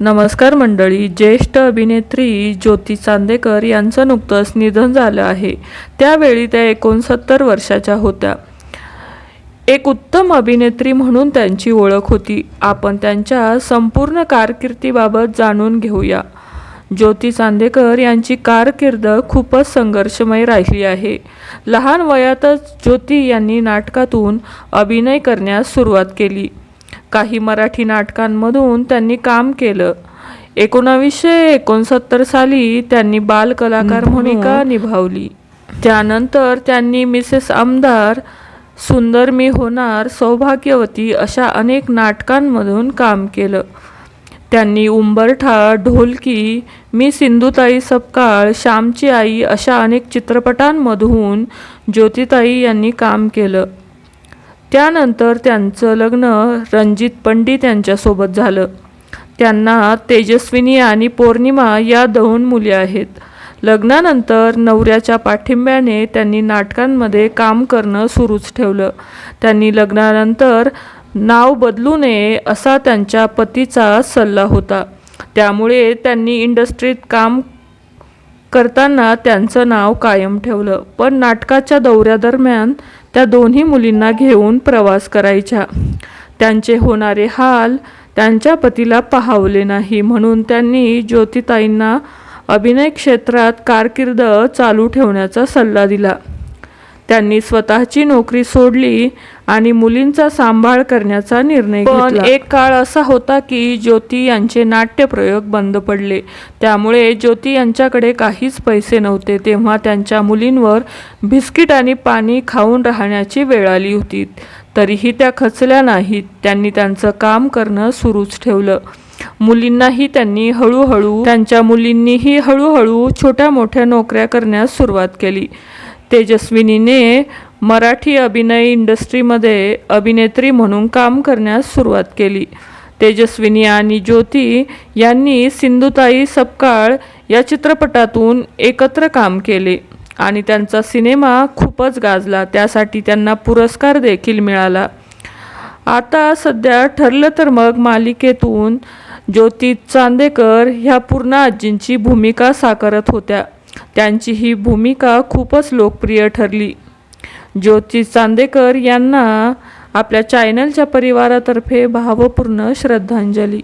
नमस्कार मंडळी ज्येष्ठ अभिनेत्री ज्योती चांदेकर यांचं नुकतंच निधन झालं आहे. त्यावेळी त्या एकोणसत्तर वर्षाच्या होत्या. एक उत्तम अभिनेत्री म्हणून त्यांची ओळख होती. आपण त्यांच्या संपूर्ण कारकिर्दीबाबत जाणून घेऊया. ज्योती चांदेकर यांची कारकीर्द खूपच संघर्षमय राहिली आहे. लहान वयातच ज्योती यांनी नाटकातून अभिनय करण्यास सुरुवात केली. काही मराठी नाटकांमधून त्यांनी काम केलं. एकोणावीसशे एकोणसत्तर साली त्यांनी बालकलाकार भूमिका निभावली. त्यानंतर त्यांनी मिसेस आमदार सुंदर मी होणार सौभाग्यवती अशा अनेक नाटकांमधून काम केलं. त्यांनी उंबरठा ढोलकी मी सिंधुताई सपकाळ श्यामची आई अशा अनेक चित्रपटांमधून ज्योतिताई यांनी काम केलं. त्यानंतर त्यांचं लग्न रणजित पंडित यांच्यासोबत झालं. त्यांना तेजस्विनी आणि पौर्णिमा या दोन मुली आहेत. लग्नानंतर नवऱ्याच्या पाठिंब्याने त्यांनी नाटकांमध्ये काम करणं सुरूच ठेवलं. त्यांनी लग्नानंतर नाव बदलू नये असा त्यांच्या पतीचा सल्ला होता. त्यामुळे त्यांनी इंडस्ट्रीत काम करताना त्यांचं नाव कायम ठेवलं. पण नाटकाच्या दौऱ्यादरम्यान त्या दोन्ही मुलींना घेऊन प्रवास करायच्या. त्यांचे होणारे हाल त्यांच्या पतीला पाहावले नाही. म्हणून त्यांनी ज्योतिताईंना अभिनय क्षेत्रात कारकीर्द चालू ठेवण्याचा सल्ला दिला. त्यांनी स्वतःची नोकरी सोडली आणि मुलींचा सांभाळ करण्याचा निर्णय घेतला. एक काळ असा होता की ज्योती यांचे नाट्यप्रयोग बंद पडले. त्यामुळे ज्योती यांच्याकडे काहीच पैसे नव्हते तेव्हा त्यांच्या मुलींवर बिस्किट आणि पाणी खाऊन राहण्याची वेळ आली होती. तरीही त्या खचल्या नाहीत. त्यांनी त्यांचं काम करणं सुरूच ठेवलं. मुलींनाही त्यांनी हळूहळू त्यांच्या मुलींनीही हळूहळू छोट्या मोठ्या नोकऱ्या करण्यास सुरुवात केली. तेजस्विनीने मराठी अभिनय इंडस्ट्रीमध्ये अभिनेत्री म्हणून काम करण्यास सुरुवात केली. तेजस्विनी आणि ज्योती यांनी सिंधुताई सपकाळ या चित्रपटातून एकत्र काम केले आणि त्यांचा सिनेमा खूपच गाजला. त्यासाठी त्यांना पुरस्कार देखील मिळाला. आता सध्या ठरलं तर मग मालिकेतून ज्योती चांदेकर ह्या पूर्ण आजींची भूमिका साकारत होत्या. त्यांची ही भूमिका खूपच लोकप्रिय ठरली. ज्योती चांदेकर यांना आपल्या चॅनलच्या परिवारातर्फे भावपूर्ण श्रद्धांजली.